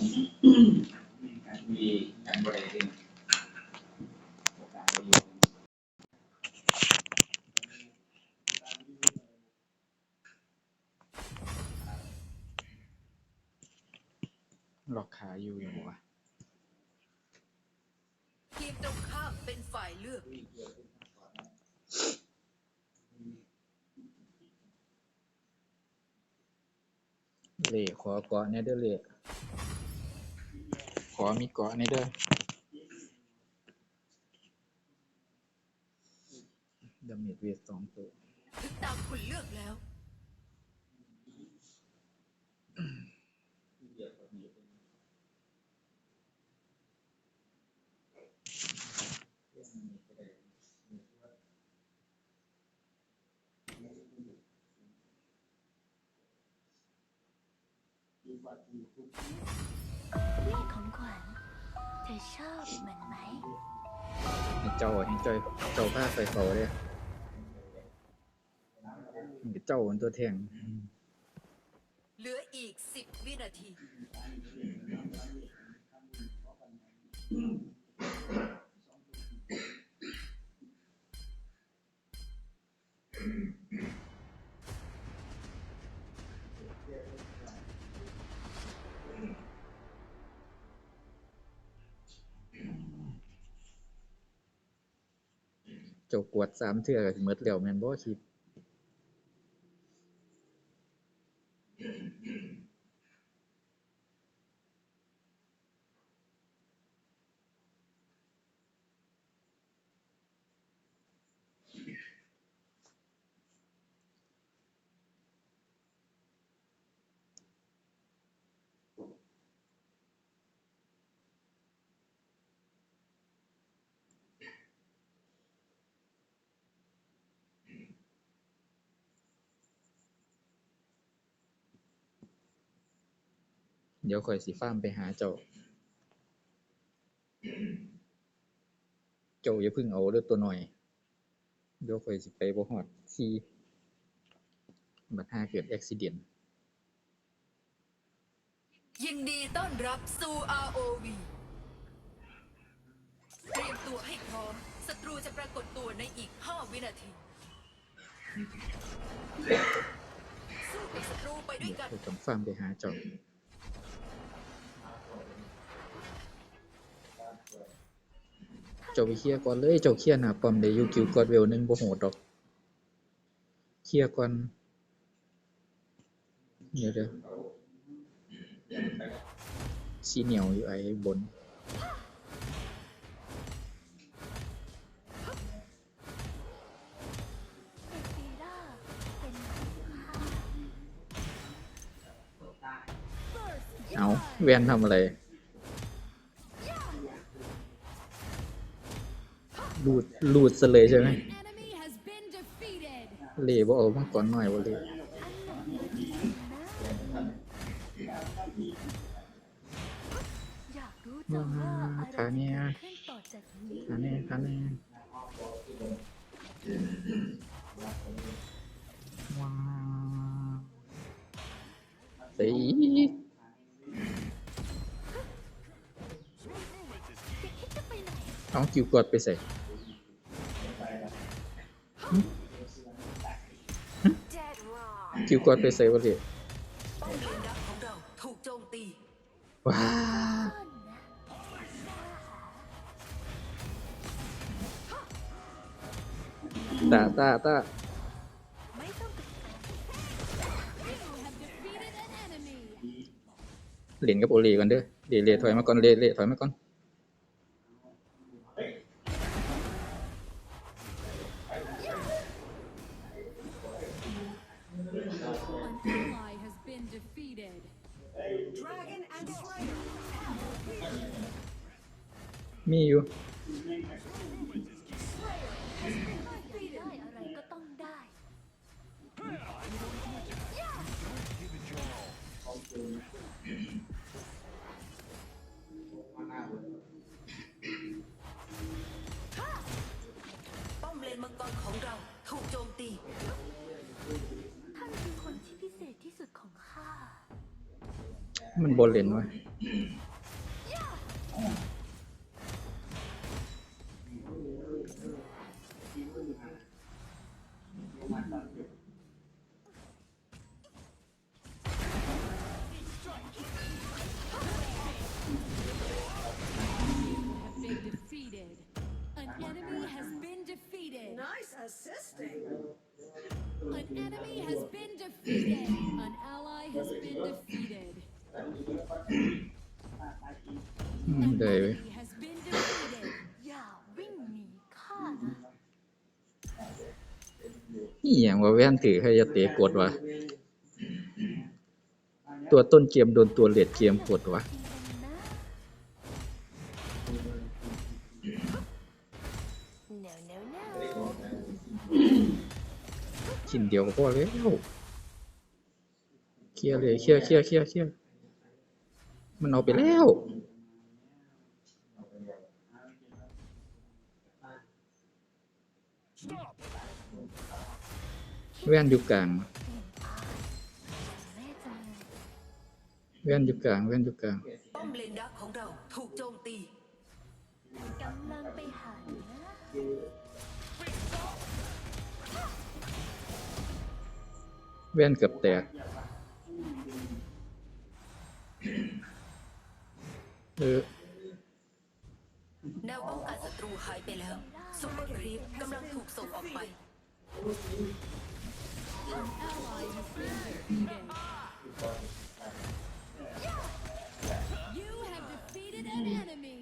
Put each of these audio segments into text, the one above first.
มีการบริหารการบริหารหลอกขาอยู่อย่างวะทีมตรงข้ามเป็นฝ่ายเลือกเล่ขอเกาะเนี่ยเด้อเล่ ขอมีกาะเนี่ยเด้อดาเมจเวทสองตัวถึงตามคุณเลือกแล้ว นี่ของขวัญเธอชอบมันไหมให้เจ้าให้เจ้าเจ้าผ้าใส่เขาเด้อมันก็เจ้าเป็นตัวแทงเหลืออีก10วินาที เจ้ากวดสามเทื่อก็สิหมดแล้วแม่นบ่คลิป เดี๋ยวข่อยสิฟาร์มไปหาเจ้า เจ้าอย่าเพึ่งเอาเด้อตัวหน่อย เดี๋ยวข่อยสิไปบ่ฮอดซีบัดหาเกิดอุบิเหตุยินดีต้อนรับสู่ ROV เตรียมตัวให้พร้อม ศัตรูจะปรากฏตัวในอีก 5 วินาที สู้กับศัตรูไปด้วยกัน ข่อยต้องฟาร์มไปหาเจ้า เจ้าไปเคลียร์ก่อนเลยเจ้าเคลียร์หน้าป้อมได้อยู่กิวกอดเวลหนึงบ่โหดดอกเคลียร์ก่อนเดี๋ยวเดี๋ยวสีเหนียวอยู่ไอ้บนเอาเป็นของข้าเอาแวนทำอะไร ลูดลูดซะเลยใช่ไหมเล่บ่เอามาก่อนหน่อยบ่เลยอยากรู้จังว่าอะขาเนี่ยขึ้นต่อจากนี้ขาแน่ขาแน่ว้าวสีคิดจะไปไหนเอาคิวกดไปใส่ คิวกดไปใส่บ่เลยป้อมเลนดักของเราถูกโจมตีว้าต้นนะตาตาตาไม่ต้องกัง You have defeated an enemy. เล่กับโอลีก่อนเด้อเลเล่ถอยมาก่อนเลเล่ถอยมาก่อน มีอยู่ได้อะไรก็ต้องได้ป้อมเลนมังกรของเราถูกโจมตี ท่านคือคนที่พิเศษที่สุดของข้า มันบนเลนวะ Nice assisting. An enemy has been defeated. An ally has been defeated. อืม An ได้เว้ย enemy has been defeated. อย่าวิ่งหนีข้านะนี่อย่างว่าแว่นถือใครจะเตะกดวะตัวต้นเกมโดนตัวเลดเกมกดวะจริงกันนะ กินเดียวก็พอแล้วเคลียร์เลยเคลียร์เคลียร์เคลียร์เคลียร์มันเอาไปแล้วแว่นอยู่กลางแม่จังเลยแว่นอยู่กลางแว่นอยู่กลางป้อมเลนดักของเราถูกโจมตีกำลังไปหา แว่นเกือบแตกเออแนวป้องกันศัตรูหายไปแล้วซุปเปอร์ครีปกำลังถูกส่งออกไป An ally has been defeated. You have defeated an enemy.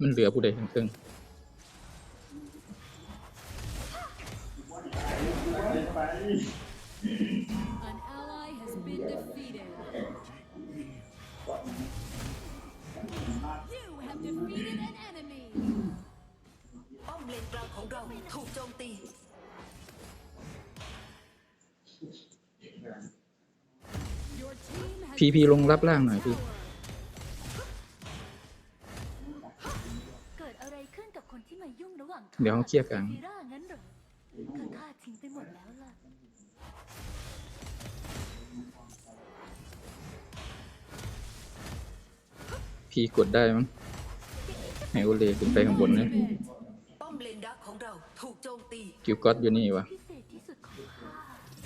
มันเหลือผู้ใดทั้งเครื่อง An ally has been defeated. You have defeated an enemy. ป้อมเลนกลางของเราถูกโจมตี Your team has พีพีลงรับล่างหน่อยพี่ เกิดอะไรขึ้นกับคนที่มายุ่งระหว่างเดี๋ยวเขาเคลียร์กลางซีร่างั้นเหรอ ข้าฆ่าทิ้งไปหมดแล้วล่ะ พีกดได้มั้งให้โอเลขึ้นไปข้างบนเลยป้อมเลนดักของเราถูกโจมตีกิวก็อตอยู่นี่วะพิเศษที่สุดของข้า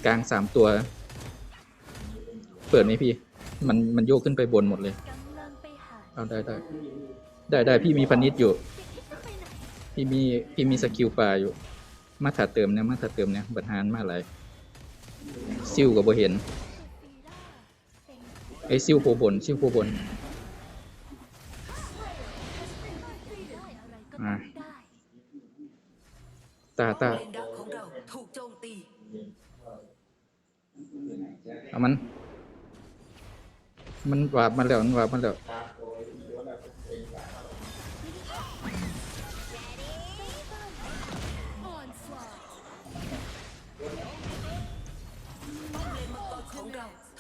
กลางสามตัว เปิดไหมพี่ มันมันโยกขึ้นไปบนหมดเลยกำลังไปหาเอาได้ได้ได้ได้พี่มีพันนิดอยู่คิดจะไปไหนพี่มีพี่มีสกิลป่าอยู่ มาถาเติมเนี่ยมาถาเติมเนี่ยบัตรหารมาหลายซิวกับโบเห็นซีร่าเป็นไอ้ซิวโผบนซิวโผบนได้อะไรก็อ่าต้องได้ตาตาเลนดักของเราถูกโจมตีเอามัน มันวาบมาแล้วมันวาบมาแล้ว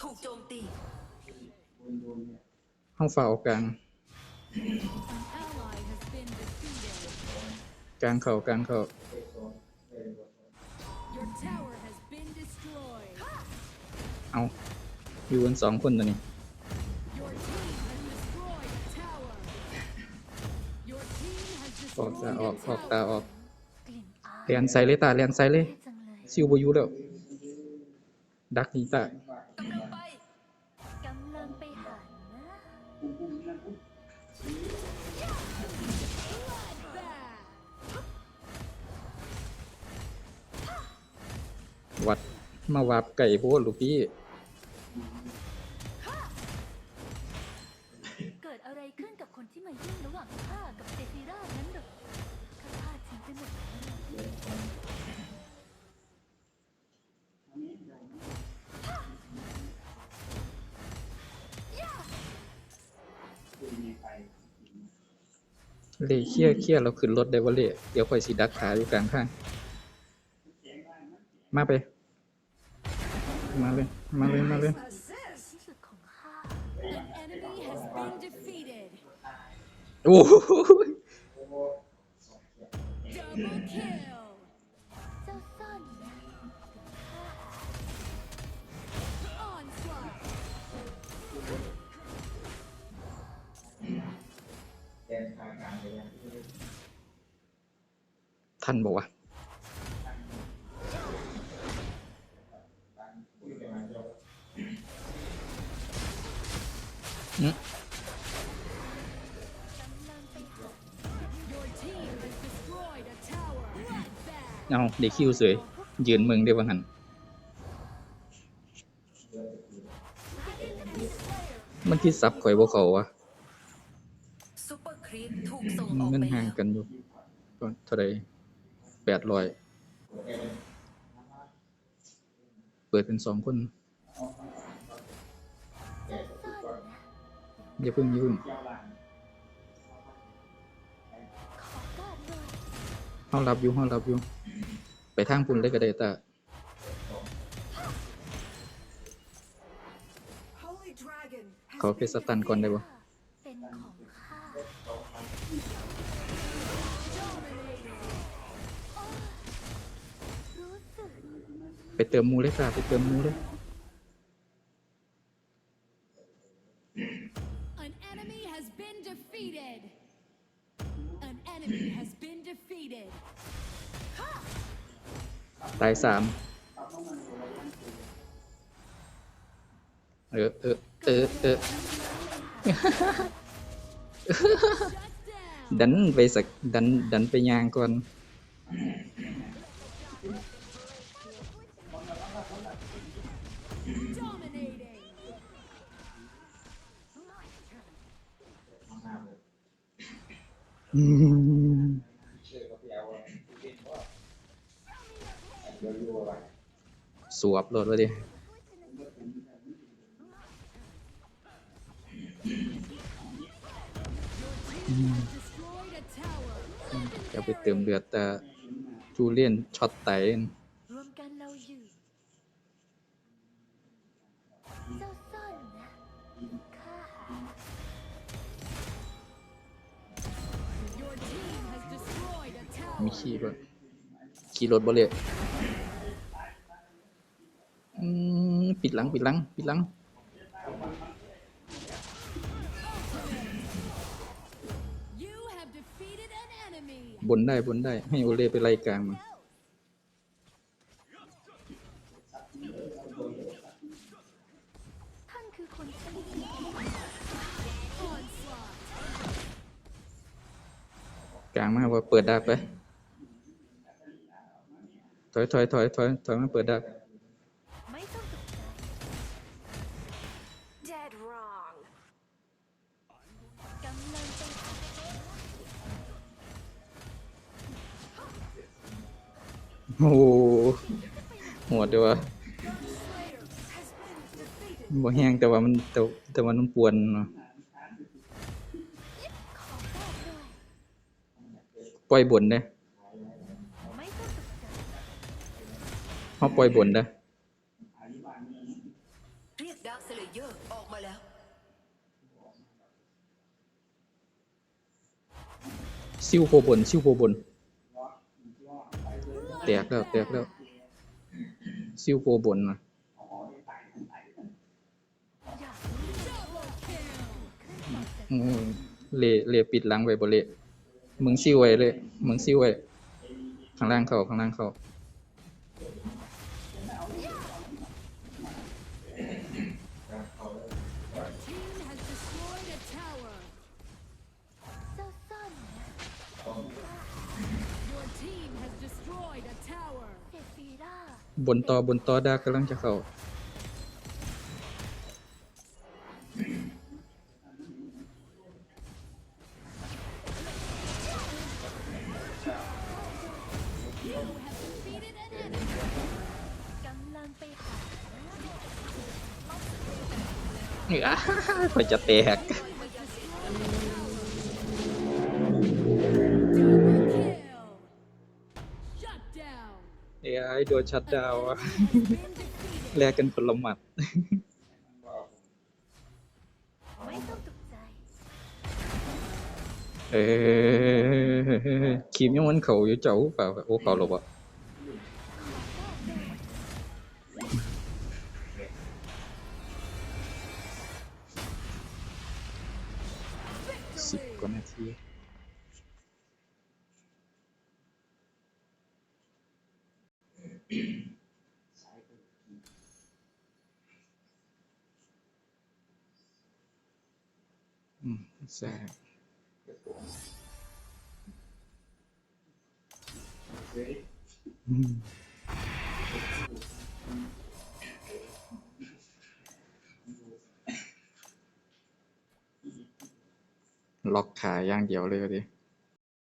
ถูกโจมตีห้องฝ่าเอากลาง An ally has been defeated. กลางเข่ากลางเข่า Your tower has been destroyed. เอาอยู่กันสองคนตัวนี้ Your team has destroyed a tower. Your team has ออกตา destroyed ออก a ออกตา tower. ออกกลิ่นอายเรียนใส่เลยตาเรียนใส่เลยแย่จังเลยซิวบอยูแล้วดักนี่ตา วัดมาวาบไก่โพดลูกพี่ เกิดอะไรขึ้นกับคนที่มายุ่งระหว่างข้ากับเซฟิร่านั้นเหรอข้าฆ่าทิ้งไปหมดแล้วล่ะเล่เครียดเครียดเราขึ้นรถได้บ่เล่เดี๋ยวค่อยสิดักขาอยู่กลางข้าง มาไป มาเลย มาเลย มาเลย โอ้โหทันบอกว่า เอาเด็กคิวเสยยืนเมืองได้ว่าหัน มันที่ซับข่อยบ่เขาวะเงินห่างกันอยู่ก็เท่าไรแปดร้อย เปิดเป็นสองคน อย่าพึ่งอย่าเพึ่งขอการหน่อยเฮารับอยู่เฮารับอยู่ ไปทางปุ่นเลยก็ได้แต่เขาไปสตันก่อนได้บ่ไปเติมมูเลยค่ะไปเติมมูเลย been defeated. An enemy has been defeated. ตายสามเออเออเออเออ Shut down. ดันไปสักดันดันไปยางก่อน สวบโหลดไว้ดิจะไปเติมเลือดแต่จูเลียนช็อตไตร มีขี่รถขี่รถบ่เลยปิดหลังปิดหลังปิดหลังบนได้บนได้ให้โอเล่ไปไล่กลางมันท่ากลางมากว่าเปิดดาบไป ถอยถอยถอยถอยถอยมาเปิดดาบไม่ต้องตกใจ Dead wrong กำลังไปหาโอ้โหโหดเดียววะบ่แห้งแต่ว่ามันแต่แต่ว่ามันปวนเนาะขอการหน่อยปล่อยบนเด้ เฮาปล่อยบนเด้เรียกดาร์คสเลเยอร์ออกมาแล้ว ซิวโคบน ซิวโคบน แตกแล้ว แตกแล้ว ซิวโคบนนะอยากรู้จังว่าขึ้นมาจากอืมเละเละปิดหลังไว้บ่เละมึงซิวไว้เลย มึงซิวไว้ ข้างล่างเข้าข้างล่างเข้า บนต่อบนต่อดากกำลังจะเข้า Defeated an enemy. กำลังไปหาอ้าข่อยจะแตก เอ้ยโดนชัดดาวอะแลกกันคนละหมัด ไม่ต้องตกใจเออครีมยังมันเขาอยู่เจ้าเปล่าโอ้เขาหลบอะ แซ่บ Ready? อืมล็อกขาอย่างเดียวเลยดิ